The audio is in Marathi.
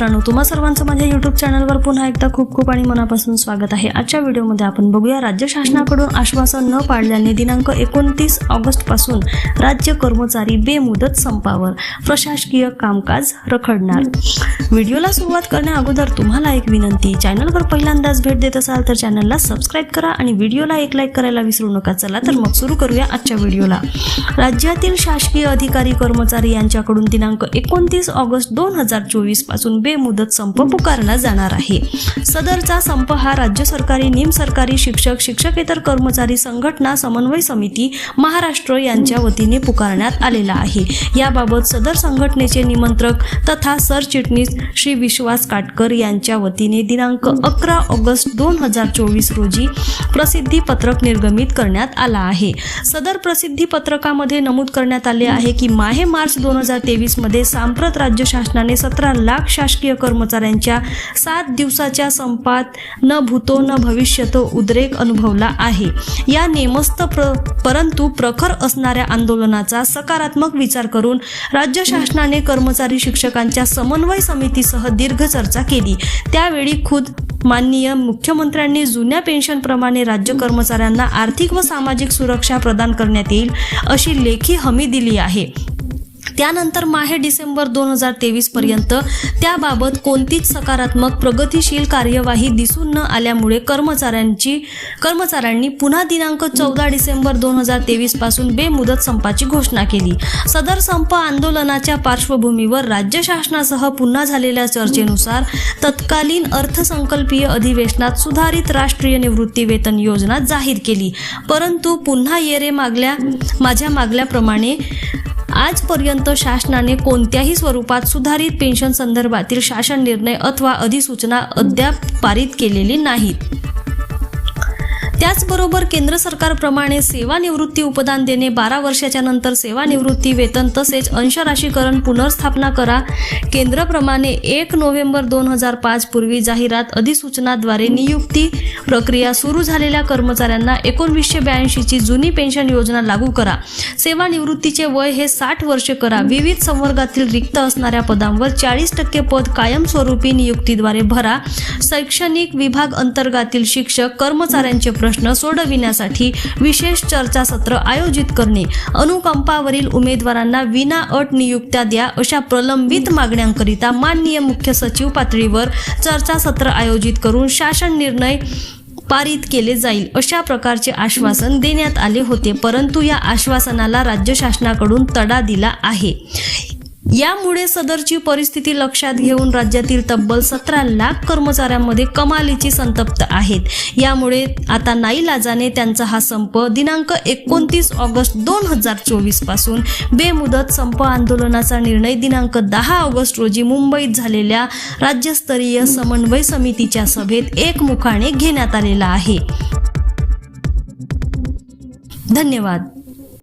मित्रांनो तुम्हा सर्वांचं माझ्या युट्यूब चॅनलवर पुन्हा एकदा खूप खूप आणि मनापासून स्वागत आहे. आजच्या व्हिडिओमध्ये आपण बघूया राज्य शासनाकडून आश्वासन न पाळल्याने दिनांक एकोणतीस ऑगस्टपासून राज्य कर्मचारी बेमुदत संपावर प्रशासकीय कामकाज रखडणार. व्हिडिओला सुरुवात करण्या अगोदर तुम्हाला एक विनंती चॅनलवर पहिल्यांदाच भेट देत असाल तर चॅनलला सबस्क्राईब करा आणि व्हिडिओला एक लाईक करायला विसरू नका. चला तर मग सुरू करूया आजच्या व्हिडिओला. राज्यातील शासकीय अधिकारी कर्मचारी यांच्याकडून दिनांक एकोणतीस ऑगस्ट दोन हजार चोवीसपासून बेमुदत संप पुकारला जाणार आहे. सदरचा संप हा राज्य सरकारी निमसरकारी शिक्षक शिक्षकेतर कर्मचारी संघटना समन्वय समिती महाराष्ट्र यांच्या वतीने पुकारण्यात आलेला आहे. याबाबत सदर संघटनेचे निमंत्रक तथा सरचिटणीस श्री विश्वास काटकर यांच्या वतीने दिनांक अकरा ऑगस्ट दोन हजार चोवीस रोजी प्रसिद्धी पत्रक निर्गमित करण्यात आला आहे. सदर प्रसिद्धी पत्रकामध्ये नमूद करण्यात आले आहे की माहे मार्च दोन हजार तेवीसमध्ये सांप्रत राज्य शासनाने सतरा लाख शासकीय कर्मचाऱ्यांच्या सात दिवसाच्या संपात न भूतो न भविष्यतो उद्रेक अनुभवला आहे. या नेमस्त प्र परंतु प्रखर असणाऱ्या आंदोलनाचा सकारात्मक विचार करून राज्य शासनाने कर्मचारी शिक्षकांच्या समन्वय समितीसह दीर्घ चर्चा केली. त्यावेळी खुद माननीय मुख्यमंत्र्यांनी जुन्या पेन्शनप्रमाणे राज्य कर्मचाऱ्यांना आर्थिक व सामाजिक सुरक्षा प्रदान करण्यात येईल अशी लेखी हमी दिली आहे. त्यानंतर माहे डिसेंबर दोन हजार तेवीस पर्यंत त्याबाबत कोणतीच सकारात्मक प्रगतीशील कार्यवाही दिसून न आल्यामुळे कर्मचाऱ्यांची कर्मचाऱ्यांनी पुन्हा दिनांक चौदा डिसेंबर दोन हजार तेवीसपासून बेमुदत संपाची घोषणा केली. सदर संप आंदोलनाच्या पार्श्वभूमीवर राज्य शासनासह पुन्हा झालेल्या चर्चेनुसार तत्कालीन अर्थसंकल्पीय अधिवेशनात सुधारित राष्ट्रीय निवृत्ती वेतन योजना जाहीर केली. परंतु पुन्हा येरे मागल्या माझ्या मागल्याप्रमाणे आजपर्यंत शासनाने कोणत्याही स्वरूपात सुधारित पेन्शन संदर्भातील शासन निर्णय अथवा अधिसूचना अद्याप पारित केलेली नाहीत. त्याचबरोबर केंद्र सरकारप्रमाणे सेवानिवृत्ती उपदान देणे बारा वर्षाच्या नंतर सेवानिवृत्ती वेतन तसेच अंशराशीकरण पुनर्स्थापना करा. केंद्राप्रमाणे एक नोव्हेंबर दोन हजार पाच पूर्वी जाहिरात अधिसूचनाद्वारे नियुक्ती प्रक्रिया सुरू झालेल्या कर्मचाऱ्यांना एकोणवीसशे ब्याऐंशीची जुनी पेन्शन योजना लागू करा. सेवानिवृत्तीचे वय हे साठ वर्षे करा. विविध संवर्गातील रिक्त असणाऱ्या पदांवर चाळीस टक्के पद कायमस्वरूपी नियुक्तीद्वारे भरा. शैक्षणिक विभाग अंतर्गातील शिक्षक कर्मचाऱ्यांचे प्रश्न सोडविण्यासाठी विशेष चर्चासत्र आयोजित करणे. अनुकंपावरील उमेदवारांना विना अट नियुक्त्या द्या अशा प्रलंबित मागण्यांकरिता माननीय मुख्य सचिव पातळीवर चर्चासत्र आयोजित करून शासन निर्णय पारित केले जाईल. अशा प्रकारचे आश्वासन देण्यात आले होते परंतु या आश्वासनाला राज्य शासनाकडून तडा दिला आहे. यामुळे सदरची परिस्थिती लक्षात घेऊन राज्यातील तब्बल सतरा लाख कर्मचाऱ्यांमध्ये कमालीची संतप्त आहेत. यामुळे आता नाईलाजाने त्यांचा हा संप दिनांक एकोणतीस ऑगस्ट दोन हजार चोवीसपासून बेमुदत संप आंदोलनाचा निर्णय दिनांक दहा ऑगस्ट रोजी मुंबईत झालेल्या राज्यस्तरीय समन्वय समितीच्या सभेत एकमुखाने घेण्यात आलेला आहे. धन्यवाद.